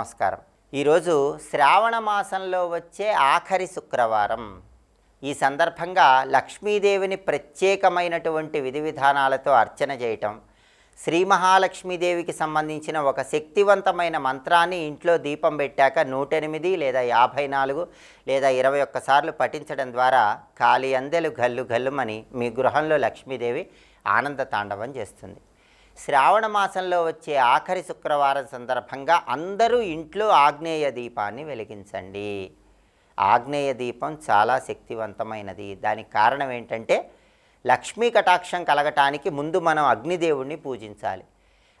నమస్కారం. ఈరోజు శ్రావణ మాసంలో వచ్చే ఆఖరి శుక్రవారం. ఈ సందర్భంగా లక్ష్మీదేవిని ప్రత్యేకమైనటువంటి విధి విధానాలతో అర్చన చేయటం శ్రీ మహాలక్ష్మీదేవికి సంబంధించిన ఒక శక్తివంతమైన మంత్రాన్ని ఇంట్లో దీపం పెట్టాక నూట ఎనిమిది లేదా యాభై నాలుగు లేదా ఇరవై ఒక్కసార్లు పఠించడం ద్వారా కాలి అందెలు గల్లు గల్లుమని మీ గృహంలో లక్ష్మీదేవి ఆనంద తాండవం చేస్తుంది. శ్రావణ మాసంలో వచ్చే ఆఖరి శుక్రవారం సందర్భంగా అందరూ ఇంట్లో ఆగ్నేయ దీపాన్ని వెలిగించండి. ఆగ్నేయ దీపం చాలా శక్తివంతమైనది. దానికి కారణం ఏంటంటే లక్ష్మీ కటాక్షం కలగటానికి ముందు మనం అగ్నిదేవుడిని పూజించాలి.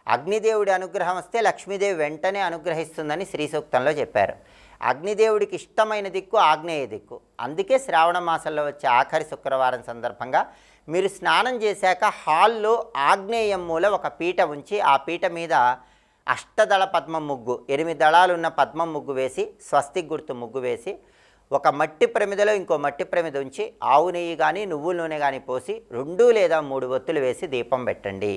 అగ్నిదేవుడి అనుగ్రహం వస్తే లక్ష్మీదేవి వెంటనే అనుగ్రహిస్తుందని శ్రీ సూక్తంలో చెప్పారు. అగ్నిదేవుడికి ఇష్టమైన దిక్కు ఆగ్నేయ దిక్కు. అందుకే శ్రావణ మాసంలో వచ్చే ఆఖరి శుక్రవారం సందర్భంగా మీరు స్నానం చేశాక హాల్లో ఆగ్నేయం మూల ఒక పీట ఉంచి ఆ పీట మీద అష్టదళ పద్మ ముగ్గు ఎనిమిది దళాలు ఉన్న పద్మ ముగ్గు వేసి స్వస్తి గుర్తు ముగ్గు వేసి ఒక మట్టి ప్రమిదలో ఇంకో మట్టి ప్రమిద ఉంచి ఆవు నెయ్యి కానీ నువ్వుల నూనె కానీ పోసి రెండు లేదా మూడు ఒత్తులు వేసి దీపం పెట్టండి.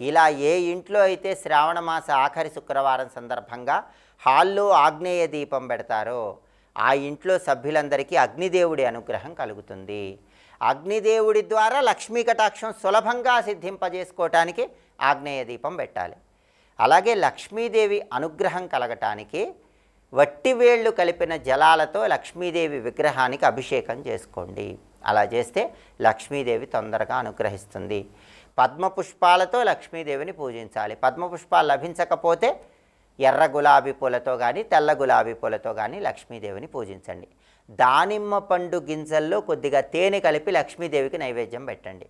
ఇలా ఏ ఇంట్లో అయితే శ్రావణ మాస ఆఖరి శుక్రవారం సందర్భంగా హాల్లో ఆగ్నేయ దీపం పెడతారో ఆ ఇంట్లో సభ్యులందరికీ అగ్నిదేవుడి అనుగ్రహం కలుగుతుంది. అగ్నిదేవుడి ద్వారా లక్ష్మీ కటాక్షం సులభంగా సిద్ధింపజేసుకోవటానికి ఆగ్నేయ దీపం పెట్టాలి. అలాగే లక్ష్మీదేవి అనుగ్రహం కలగటానికి వట్టివేళ్ళు కలిపిన జలాలతో లక్ష్మీదేవి విగ్రహానికి అభిషేకం చేసుకోండి. అలా చేస్తే లక్ష్మీదేవి తొందరగా అనుగ్రహిస్తుంది. పద్మ పుష్పాలతో లక్ష్మీదేవిని పూజించాలి. పద్మ పుష్పాలు లభించకపోతే ఎర్ర గులాబీ పూలతో కానీ తెల్ల గులాబీ పూలతో కానీ లక్ష్మీదేవిని పూజించండి. దానిమ్మ పండు గింజల్లో కొద్దిగా తేనె కలిపి లక్ష్మీదేవికి నైవేద్యం పెట్టండి.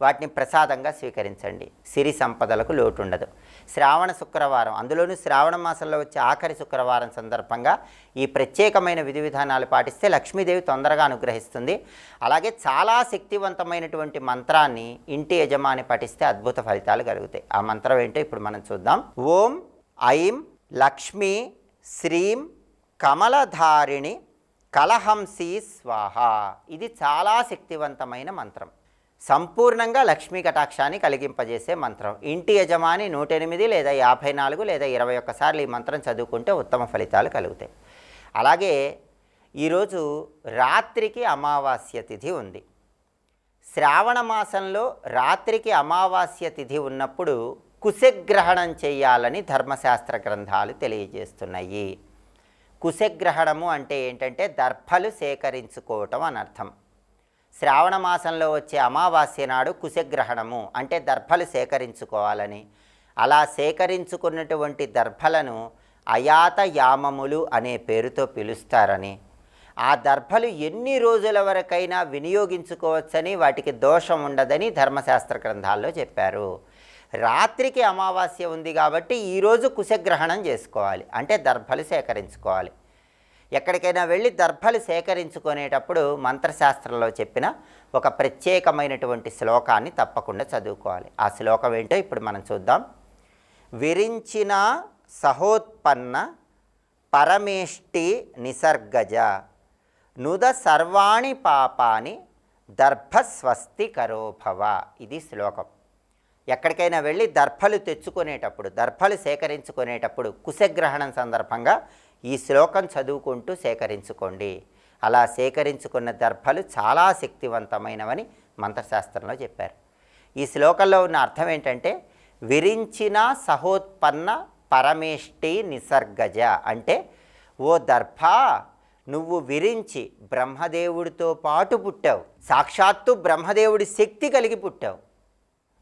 వాటిని ప్రసాదంగా స్వీకరించండి. సిరి సంపదలకు లోటు ఉండదు శ్రావణ శుక్రవారం అందులోనూ శ్రావణ మాసంలో వచ్చే ఆఖరి శుక్రవారం సందర్భంగా ఈ ప్రత్యేకమైన విధి విధానాలు పాటిస్తే లక్ష్మీదేవి తొందరగా అనుగ్రహిస్తుంది. అలాగే చాలా శక్తివంతమైనటువంటి మంత్రాన్ని ఇంటి యజమాని పఠిస్తే అద్భుత ఫలితాలు కలుగుతాయి. ఆ మంత్రం ఏంటో ఇప్పుడు మనం చూద్దాం. ఓం ఐం లక్ష్మీ శ్రీం కమలధారిణి కలహంసి స్వాహ. ఇది చాలా శక్తివంతమైన మంత్రం. సంపూర్ణంగా లక్ష్మీ కటాక్షాన్ని కలిగింపజేసే మంత్రం. ఇంటి యజమాని నూట ఎనిమిది లేదా యాభై నాలుగు లేదా ఇరవై ఒక్కసార్లు ఈ మంత్రం చదువుకుంటే ఉత్తమ ఫలితాలు కలుగుతాయి. అలాగే ఈరోజు రాత్రికి అమావాస్య తిథి ఉంది. శ్రావణ మాసంలో రాత్రికి అమావాస్య తిథి ఉన్నప్పుడు కుశగ్రహణం చేయాలని ధర్మశాస్త్ర గ్రంథాలు తెలియజేస్తున్నాయి. కుశగ్రహణము అంటే ఏంటంటే దర్భలు సేకరించుకోవటం అని అర్థం. శ్రావణ మాసంలో వచ్చే అమావాస్య నాడు కుశగ్రహణము అంటే దర్భలు సేకరించుకోవాలని. అలా సేకరించుకున్నటువంటి దర్భలను అయాత యామములు అనే పేరుతో పిలుస్తారని. ఆ దర్భలు ఎన్ని రోజుల వరకైనా వినియోగించుకోవచ్చని వాటికి దోషం ఉండదని ధర్మశాస్త్ర గ్రంథాల్లో చెప్పారు. రాత్రికి అమావాస్య ఉంది కాబట్టి ఈరోజు కుశగ్రహణం చేసుకోవాలి. అంటే దర్భలు సేకరించుకోవాలి. ఎక్కడికైనా వెళ్ళి దర్భలు సేకరించుకునేటప్పుడు మంత్రశాస్త్రంలో చెప్పిన ఒక ప్రత్యేకమైనటువంటి శ్లోకాన్ని తప్పకుండా చదువుకోవాలి. ఆ శ్లోకం ఏంటో ఇప్పుడు మనం చూద్దాం. విరించిన సహోత్పన్న పరమేష్టి నిసర్గజ నుద సర్వాణి పాపాని దర్భస్వస్తి కరోభవ. ఇది శ్లోకం. ఎక్కడికైనా వెళ్ళి దర్భలు తెచ్చుకునేటప్పుడు దర్భలు సేకరించుకునేటప్పుడు కుశగ్రహణం సందర్భంగా ఈ శ్లోకం చదువుకుంటూ సేకరించుకోండి. అలా సేకరించుకున్న దర్భలు చాలా శక్తివంతమైనవని మంత్రశాస్త్రంలో చెప్పారు. ఈ శ్లోకంలో ఉన్న అర్థం ఏంటంటే విరించిన సహోత్పన్న పరమేష్టి నిసర్గజ అంటే ఓ దర్భ నువ్వు విరించి బ్రహ్మదేవుడితో పాటు పుట్టావు. సాక్షాత్తు బ్రహ్మదేవుడి శక్తి కలిగి పుట్టావు.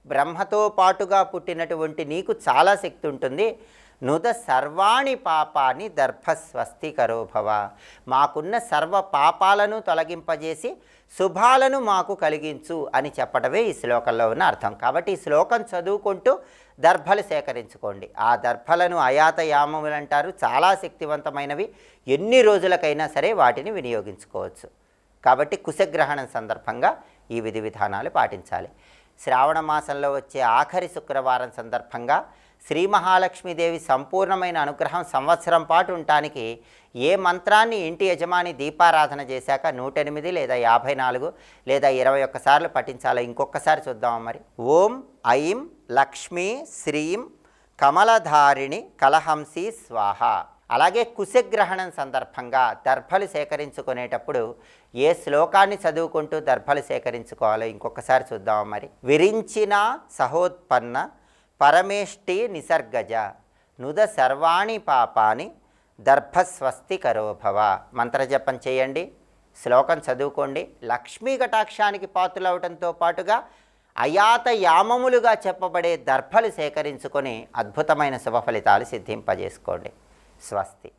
బ్రహ్మతో పాటుగా పుట్టినటువంటి నీకు చాలా శక్తి ఉంటుంది. నుద సర్వాణి పాపాన్ని దర్భస్వస్తి కరోభవ మాకున్న సర్వ పాపాలను తొలగింపజేసి శుభాలను మాకు కలిగించు అని చెప్పడమే ఈ శ్లోకంలో ఉన్న అర్థం. కాబట్టి ఈ శ్లోకం చదువుకుంటూ దర్భలు సేకరించుకోండి. ఆ దర్భలను అయాత యామములు అంటారు. చాలా శక్తివంతమైనవి. ఎన్ని రోజులకైనా సరే వాటిని వినియోగించుకోవచ్చు. కాబట్టి కుశగ్రహణం సందర్భంగా ఈ విధి విధానాలు పాటించాలి. శ్రావణ మాసంలో వచ్చే ఆఖరి శుక్రవారం సందర్భంగా శ్రీ మహాలక్ష్మీదేవి సంపూర్ణమైన అనుగ్రహం సంవత్సరం పాటు ఉండటానికి ఏ మంత్రాన్ని ఇంటి యజమాని దీపారాధన చేశాక నూట ఎనిమిది లేదా యాభై నాలుగు లేదా ఇరవై ఒక్కసార్లు పఠించాలో ఇంకొకసారి చూద్దామా మరి. ఓం ఐం లక్ష్మీ శ్రీం కమలధారిణి కలహంసి స్వాహ. అలాగే కుశగ్రహణం సందర్భంగా దర్భలు సేకరించుకునేటప్పుడు ఏ శ్లోకాన్ని చదువుకుంటూ దర్భలు సేకరించుకోవాలో ఇంకొకసారి చూద్దాం మరి. విరించిన సహోత్పన్న పరమేష్టి నిసర్గజ నుద సర్వాణి పాపాని దర్భస్వస్తి కరోభవ మంత్రజపం చేయండి. శ్లోకం చదువుకోండి. లక్ష్మీ కటాక్షానికి పాతులవటంతో పాటుగా అయాత యామములుగా చెప్పబడే దర్భలు సేకరించుకొని అద్భుతమైన శుభ ఫలితాలు సిద్ధింపజేసుకోండి. స్వస్తి.